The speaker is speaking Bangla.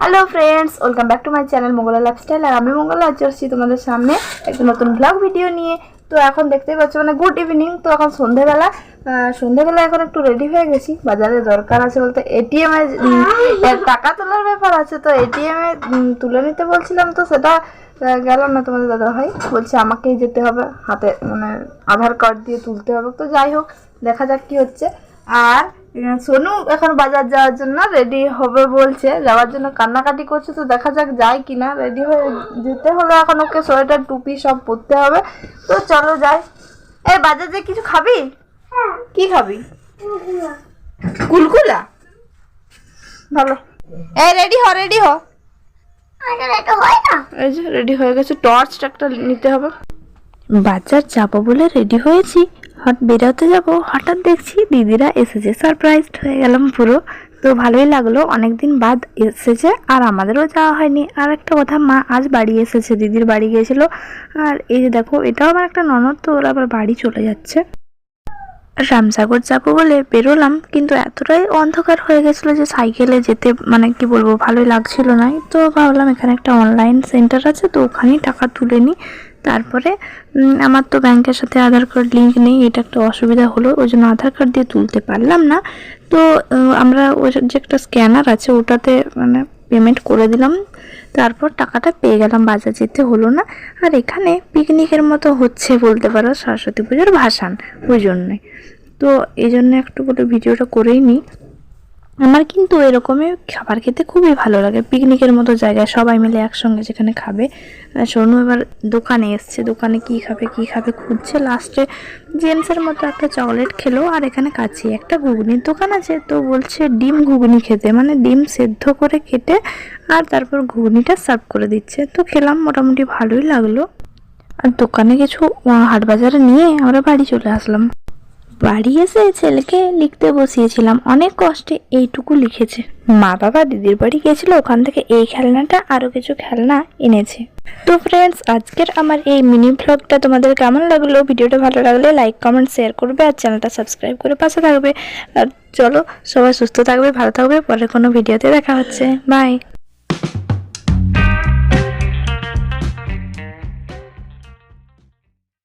Hello friends welcome back to my channel Mogla lifestyle আর আমি মোগলা আজ আসছি তোমাদের সামনে একটা নতুন ব্লগ ভিডিও নিয়ে। তো এখন দেখতেই পাচ্ছ মানে গুড ইভিনিং তো এখন সন্ধেবেলা। সন্ধেবেলা এখন একটু রেডি হয়ে গেছি। বাজারে দরকার আছে বলতে এটিএম টাকা তোলার ব্যাপার আছে। তো এটিএম তুলে নিতে বলছিলাম তো সেটা আহ, গেল না তোমাদের দাদা ভাই বলছে আমাকেই যেতে হবে হাতে মানে আধার কার্ড দিয়ে তুলতে হবে। তো যাই হোক দেখা যাক কি হচ্ছে। আর সোনু এখন বাজার যাওয়ার জন্য রেডি হবে বলছে যাওয়ার জন্য কান্নাকাটি করছে তো দেখা যাক যায় কিনা। রেডি হয়ে যেতে হলে এখন ওকে সোয়েটার টুপি সব পরতে হবে। তো চলো যাই। এই বাজার যে কিছু খাবি? কি খাবি? কুলকুলা। ভালো। এই রেডি হ রেডি হ। এই যে রেডি হয়ে গেছে টর্চটা একটা নিতে হবে। বাজার যাব বলে রেডি হয়েছি। হট বেরোতে যাব, হঠাৎ দেখছি দিদিরা এসেছে। সারপ্রাইজড হয়ে গেলাম পুরো। তো ভালোই লাগল, অনেকদিন বাদ এসেছে আর আমাদেরও যাওয়া হয়নি। আর একটা কথা, মা আজ বাড়ি এসেছে, দিদির বাড়ি গিয়েছিল। আর এই যে দেখো, এটাও আমার একটা ননদ, তো ওরা আবার বাড়ি চলে যাচ্ছে। রামসাগর যাব বলে বেরোলাম, কিন্তু এতটাই অন্ধকার হয়ে গেছিল যে সাইকেলে যেতে মানে কি বলব, ভালোই লাগছিল না। তো ভাবলাম এখানে একটা অনলাইন সেন্টার আছে, তো ওখানেই টাকা তুলে নিই। তারপরে আমার তো ব্যাংকের সাথে আধার কার্ড লিঙ্ক নেই, এটা একটা অসুবিধা হলো, ওই জন্য আধার কার্ড দিয়ে তুলতে পারলাম না। তো আমরা ওই যে একটা স্ক্যানার আছে, ওটাতে মানে পেমেন্ট করে দিলাম, তারপর টাকাটা পেয়ে গেলাম, বাজার যেতে হলো না। আর এখানে পিকনিকের মতো হচ্ছে বলতে পারো, সরস্বতী পুজোর ভাসান, ওই জন্যে। তো, এই জন্য একটু বলে ভিডিওটা করেই নিই আমার কিন্তু এরকমই খাবার খেতে খুবই ভালো লাগে। পিকনিকের মতো জায়গায় সবাই মিলে একসঙ্গে যেখানে খাবে। সোনু এবার দোকানে এসছে। দোকানে কি খাবে কি খাবে খুঁজছে। লাস্টে জেমসের মতো একটা চকলেট খেলো আর এখানে কাছে একটা ঘুগনির দোকান আছে। তো বলছে ডিম ঘুগনি খেতে। মানে ডিম সেদ্ধ করে কেটে আর তারপর ঘুগনিটা সার্ভ করে দিচ্ছে। তো খেলাম, মোটামুটি ভালোই লাগল। আর দোকানে কিছু হাট বাজারে নিয়ে আমরা বাড়ি চলে আসলাম। বাড়ি এসে ছেলেকে লিখতে বসিয়েছিলাম। অনেক কষ্টে এইটুকু লিখেছে। মা বাবা দিদির বাড়ি গিয়েছিল, ওখান থেকে এই খেলনাটা আরও কিছু খেলনা এনেছে। তো ফ্রেন্ডস আজকের আমার এই মিনি ব্লগটা তোমাদের কেমন লাগল? ভিডিওটা ভালো লাগলে লাইক কমেন্ট শেয়ার করবে আর চ্যানেলটা সাবস্ক্রাইব করে পাশে থাকবে। আর চলো, সবাই সুস্থ থাকবে, ভালো থাকবে। পরে কোনো ভিডিওতে দেখা হচ্ছে। বাই